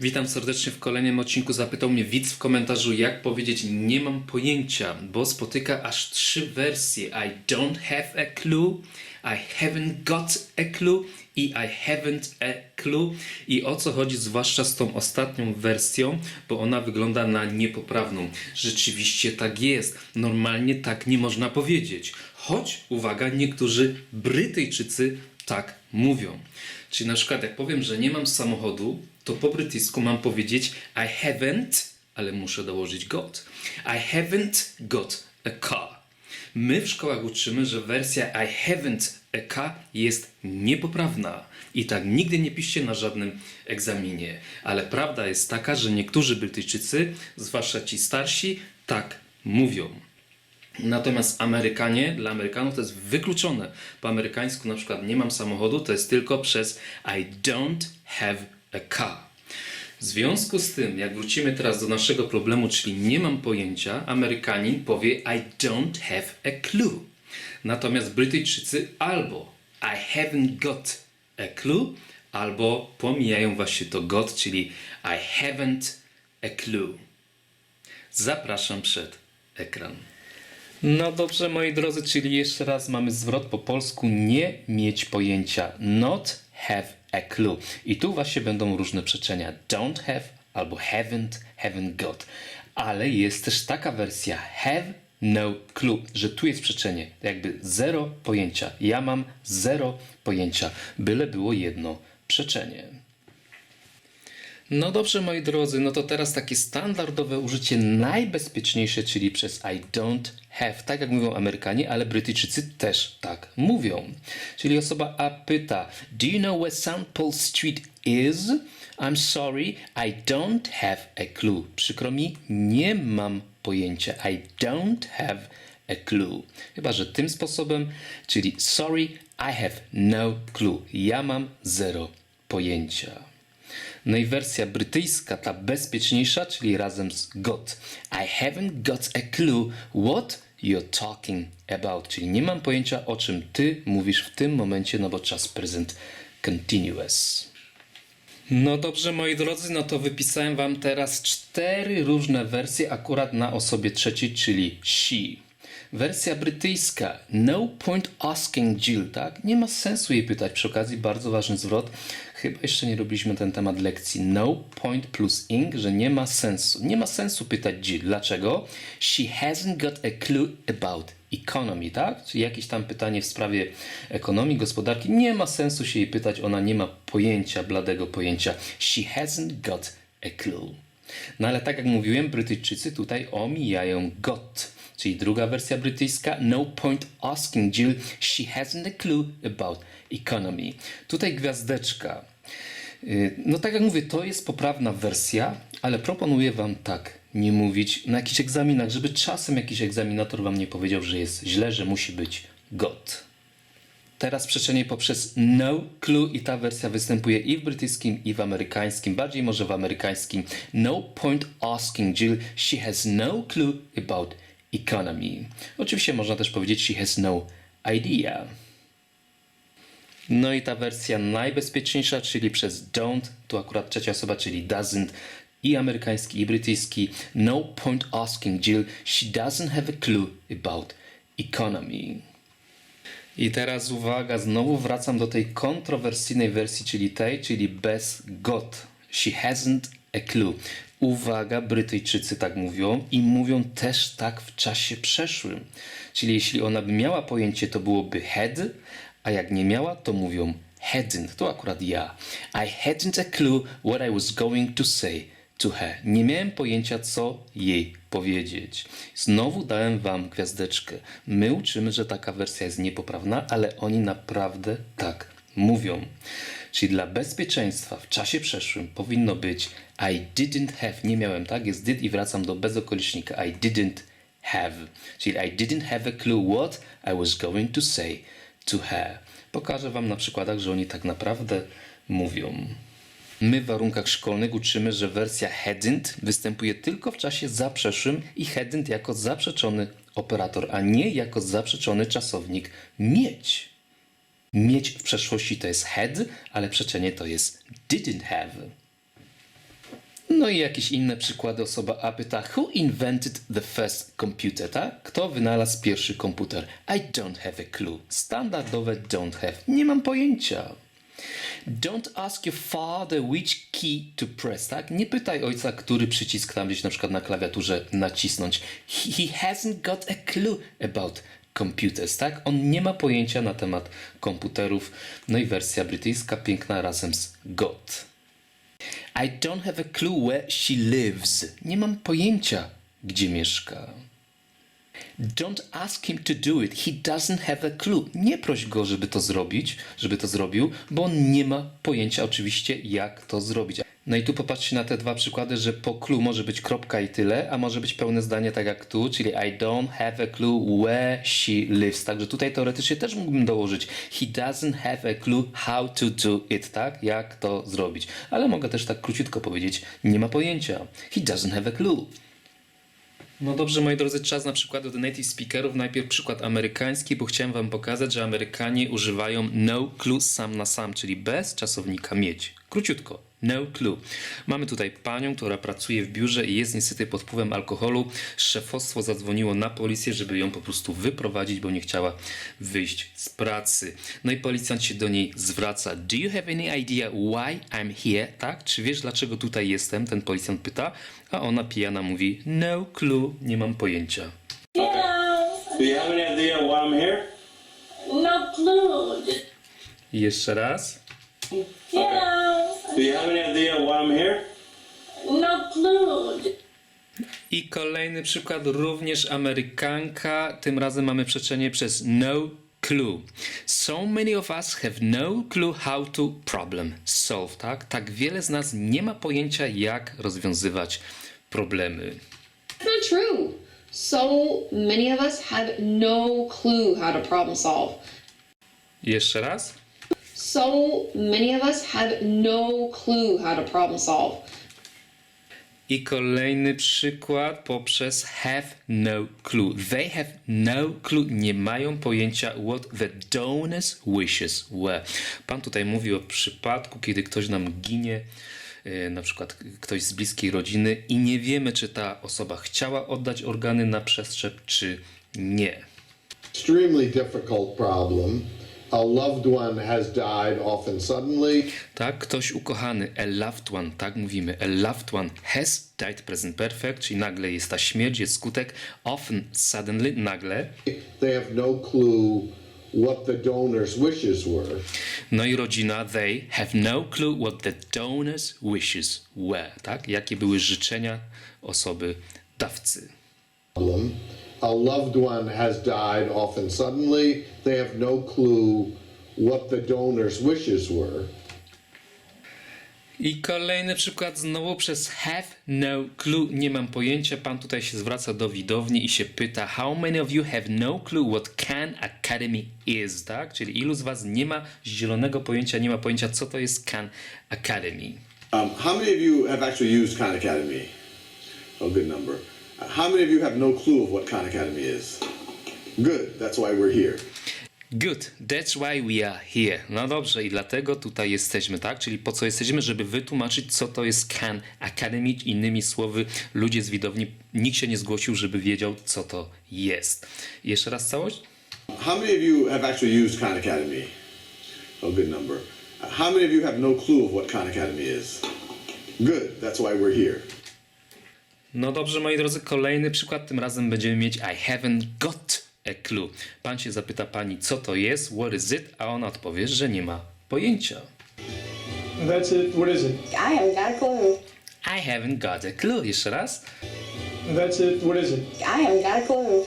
Witam serdecznie w kolejnym odcinku. Zapytał mnie widz w komentarzu, jak powiedzieć nie mam pojęcia, bo spotyka aż trzy wersje. I don't have a clue, I haven't got a clue i I haven't a clue. I o co chodzi zwłaszcza z tą ostatnią wersją, bo ona wygląda na niepoprawną. Rzeczywiście tak jest. Normalnie tak nie można powiedzieć. Choć, uwaga, niektórzy Brytyjczycy tak mówią. Czyli na przykład jak powiem, że nie mam samochodu, to po brytyjsku mam powiedzieć I haven't, ale muszę dołożyć got. I haven't got a car. My w szkołach uczymy, że wersja I haven't a car jest niepoprawna. I tak nigdy nie piszcie na żadnym egzaminie. Ale prawda jest taka, że niektórzy Brytyjczycy, zwłaszcza ci starsi, tak mówią. Natomiast Amerykanie, dla Amerykanów to jest wykluczone. Po amerykańsku na przykład nie mam samochodu, to jest tylko przez I don't have car. W związku z tym, jak wrócimy teraz do naszego problemu, czyli nie mam pojęcia, Amerykanin powie I don't have a clue. Natomiast Brytyjczycy albo I haven't got a clue, albo pomijają właśnie to got, czyli I haven't a clue. Zapraszam przed ekran. No dobrze, moi drodzy, czyli jeszcze raz mamy zwrot po polsku nie mieć pojęcia. Not have a clue. I tu właśnie będą różne przeczenia. Don't have albo haven't, haven't got. Ale jest też taka wersja have no clue, że tu jest przeczenie. Jakby zero pojęcia. Ja mam zero pojęcia. Byle było jedno przeczenie. No dobrze, moi drodzy, no to teraz takie standardowe użycie najbezpieczniejsze, czyli przez I don't have, tak jak mówią Amerykanie, ale Brytyjczycy też tak mówią. Czyli osoba A pyta, Do you know where St. Paul Street is? I'm sorry, I don't have a clue. Przykro mi, nie mam pojęcia. I don't have a clue. Chyba, że tym sposobem, czyli sorry, I have no clue. Ja mam zero pojęcia. No i wersja brytyjska, ta bezpieczniejsza, czyli razem z got. I haven't got a clue what you're talking about. Czyli nie mam pojęcia o czym ty mówisz w tym momencie, no bo czas present continuous. No dobrze, moi drodzy, no to wypisałem wam teraz cztery różne wersje akurat na osobie trzeciej, czyli she. Wersja brytyjska. No point asking Jill, tak? Nie ma sensu jej pytać. Przy okazji bardzo ważny zwrot. Chyba jeszcze nie robiliśmy ten temat lekcji. No point plus ing, że nie ma sensu. Nie ma sensu pytać Jill. Dlaczego? She hasn't got a clue about economy, tak? Czyli jakieś tam pytanie w sprawie ekonomii, gospodarki. Nie ma sensu się jej pytać. Ona nie ma pojęcia, bladego pojęcia. She hasn't got a clue. No ale tak jak mówiłem, Brytyjczycy tutaj omijają got. Czyli druga wersja brytyjska, no point asking Jill, she hasn't a clue about economy. Tutaj gwiazdeczka. Yy, No tak jak mówię, to jest poprawna wersja, ale proponuję wam tak nie mówić na jakichś egzaminach, żeby czasem jakiś egzaminator wam nie powiedział, że jest źle, że musi być got. Teraz przeczenie poprzez no clue i ta wersja występuje i w brytyjskim, i w amerykańskim. Bardziej może w amerykańskim. No point asking Jill. She has no clue about economy. Oczywiście można też powiedzieć she has no idea. No i ta wersja najbezpieczniejsza, czyli przez don't, tu akurat trzecia osoba, czyli doesn't. I amerykański, i brytyjski. No point asking Jill. She doesn't have a clue about economy. I teraz uwaga, znowu wracam do tej kontrowersyjnej wersji, czyli tej, czyli bez got. She hasn't a clue. Uwaga, Brytyjczycy tak mówią i mówią też tak w czasie przeszłym. Czyli jeśli ona by miała pojęcie, to byłoby had, a jak nie miała, to mówią hadn't. To akurat ja. I hadn't a clue what I was going to say to her. Nie miałem pojęcia, co jej powiedzieć. Znowu dałem wam gwiazdeczkę. My uczymy, że taka wersja jest niepoprawna, ale oni naprawdę tak mówią. Czyli dla bezpieczeństwa w czasie przeszłym powinno być I didn't have, nie miałem, tak? Jest did i wracam do bezokolicznika. I didn't have. Czyli I didn't have a clue what I was going to say to her. Pokażę wam na przykładach, że oni tak naprawdę mówią. My w warunkach szkolnych uczymy, że wersja hadn't występuje tylko w czasie zaprzeszłym i hadn't jako zaprzeczony operator, a nie jako zaprzeczony czasownik mieć. Mieć w przeszłości to jest had, ale przeczenie to jest didn't have. No i jakieś inne przykłady. Osoba A pyta, who invented the first computer, tak? Kto wynalazł pierwszy komputer? I don't have a clue. Standardowe don't have. Nie mam pojęcia. Don't ask your father which key to press, tak? Nie pytaj ojca, który przycisk tam gdzieś na przykład na klawiaturze nacisnąć. He, hasn't got a clue about computers, tak? On nie ma pojęcia na temat komputerów. No i wersja brytyjska piękna razem z got. I don't have a clue where she lives. Nie mam pojęcia, gdzie mieszka. Don't ask him to do it. He doesn't have a clue. Nie proś go, żeby to zrobić, żeby to zrobił, bo on nie ma pojęcia oczywiście, jak to zrobić. No i tu popatrzcie na te dwa przykłady, że po clue może być kropka i tyle, a może być pełne zdanie tak jak tu, czyli I don't have a clue where she lives. Także tutaj teoretycznie też mógłbym dołożyć He doesn't have a clue how to do it, tak? Jak to zrobić. Ale mogę też tak króciutko powiedzieć, nie ma pojęcia. He doesn't have a clue. No dobrze, moi drodzy, czas na przykład od native speakerów. Najpierw przykład amerykański, bo chciałem wam pokazać, że Amerykanie używają no clue sam na sam, czyli bez czasownika mieć. Króciutko. No clue. Mamy tutaj panią, która pracuje w biurze i jest niestety pod wpływem alkoholu. Szefostwo zadzwoniło na policję, żeby ją po prostu wyprowadzić, bo nie chciała wyjść z pracy. No i policjant się do niej zwraca. Do you have any idea why I'm here? Tak? Czy wiesz, dlaczego tutaj jestem? Ten policjant pyta. A ona pijana mówi no clue, nie mam pojęcia. Do you have any idea why I'm here? no clue. I jeszcze raz. Yeah, Do you have any idea why I'm here? no clue. I kolejny przykład, również Amerykanka. Tym razem mamy przeczenie przez no clue. So many of us have no clue how to problem solve, tak? Tak wiele z nas nie ma pojęcia, jak rozwiązywać problemy. Not true. So many of us have no clue how to problem solve. Jeszcze raz. So many of us have no clue how to problem solve. I kolejny przykład poprzez have no clue. They have no clue. Nie mają pojęcia what the donor's wishes were. Pan tutaj mówi o przypadku, kiedy ktoś nam ginie, e, na przykład ktoś z bliskiej rodziny i nie wiemy, czy ta osoba chciała oddać organy na przestrzep, czy nie. extremely difficult problem. A loved one has died often suddenly. Tak, ktoś ukochany, a loved one, tak mówimy, a loved one has died present perfect, czyli nagle jest ta śmierć, jest skutek, often, suddenly, nagle. They have no clue what the donor's wishes were. No i rodzina, they have no clue what the donor's wishes were, tak? Jakie były życzenia osoby dawcy. Problem. A loved one has died often suddenly. They have no clue what the donor's wishes were. I kolejny przykład znowu przez have no clue, nie mam pojęcia. Pan tutaj się zwraca do widowni i się pyta, how many of you have no clue what Khan Academy is, tak? Czyli ilu z was nie ma zielonego pojęcia, nie ma pojęcia, co to jest Khan Academy. Um, how many of you have actually used Khan Academy? A good number. How many of you have no clue of what Khan Academy is? Good. That's why we're here. Good, that's why we are here. No dobrze, i dlatego tutaj jesteśmy, tak? Czyli po co jesteśmy? Żeby wytłumaczyć, co to jest Khan Academy. Innymi słowy, ludzie z widowni, nikt się nie zgłosił, żeby wiedział, co to jest. Jeszcze raz całość? How many of you have actually used Khan Academy? A good number. How many of you have no clue of what Khan Academy is? Good. That's why we're here. No dobrze, moi drodzy, kolejny przykład. Tym razem będziemy mieć I haven't got a clue. Pan się zapyta pani, co to jest, what is it, a ona odpowie, że nie ma pojęcia. That's it. What is it? I haven't got a clue. I haven't got a clue. Jeszcze raz. That's it. What is it? I haven't got a clue.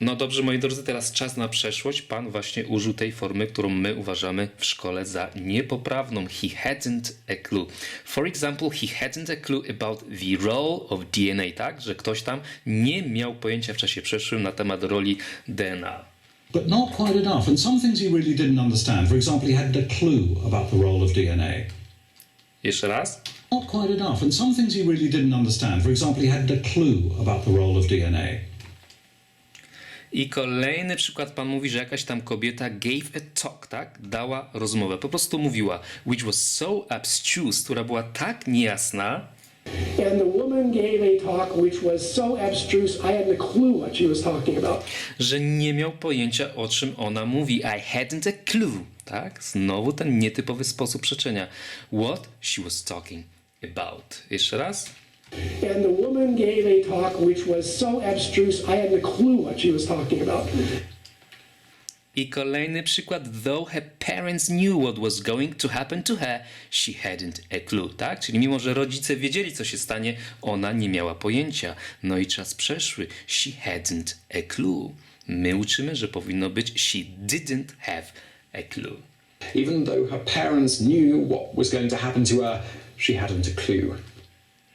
No dobrze, moi drodzy, teraz czas na przeszłość. Pan właśnie użył tej formy, którą my uważamy w szkole za niepoprawną. He hadn't a clue. For example, he hadn't a clue about the role of DNA, tak? Że ktoś tam nie miał pojęcia w czasie przeszłym na temat roli DNA. But not quite enough. And some things he really didn't understand. For example, he hadn't a clue about the role of DNA. Jeszcze raz. Not quite enough. And some things he really didn't understand. For example, he hadn't a clue about the role of DNA. I kolejny przykład, pan mówi, że jakaś tam kobieta gave a talk, tak? Dała rozmowę. Po prostu mówiła, which was so abstruse, która była tak niejasna, And the woman gave a talk which was so abstruse, I hadn't a clue what she was talking about. Że nie miał pojęcia o czym ona mówi. I hadn't a clue. Tak? Znowu ten nietypowy sposób przeczenia. What she was talking about. Jeszcze raz. And the woman gave a talk which was so abstruse, I hadn't a clue what she was talking about. I kolejny przykład. Though her parents knew what was going to happen to her, she hadn't a clue. Tak? Czyli mimo, że rodzice wiedzieli, co się stanie, ona nie miała pojęcia. No i czas przeszły. She hadn't a clue. My uczymy, że powinno być she didn't have a clue. Even though her parents knew what was going to happen to her, she hadn't a clue.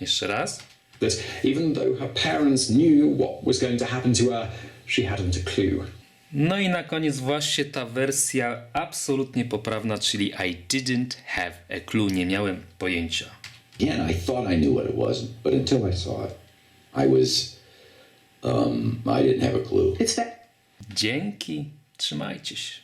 Jeszcze raz. That even though her parents knew what was going to happen to her, she hadn't a clue. No i na koniec właśnie ta wersja absolutnie poprawna, czyli I didn't have a clue, nie miałem pojęcia. Again, I thought I knew what it was, but until I saw it, I was, um, I didn't have a clue. It's that Dzięki, trzymajcie się.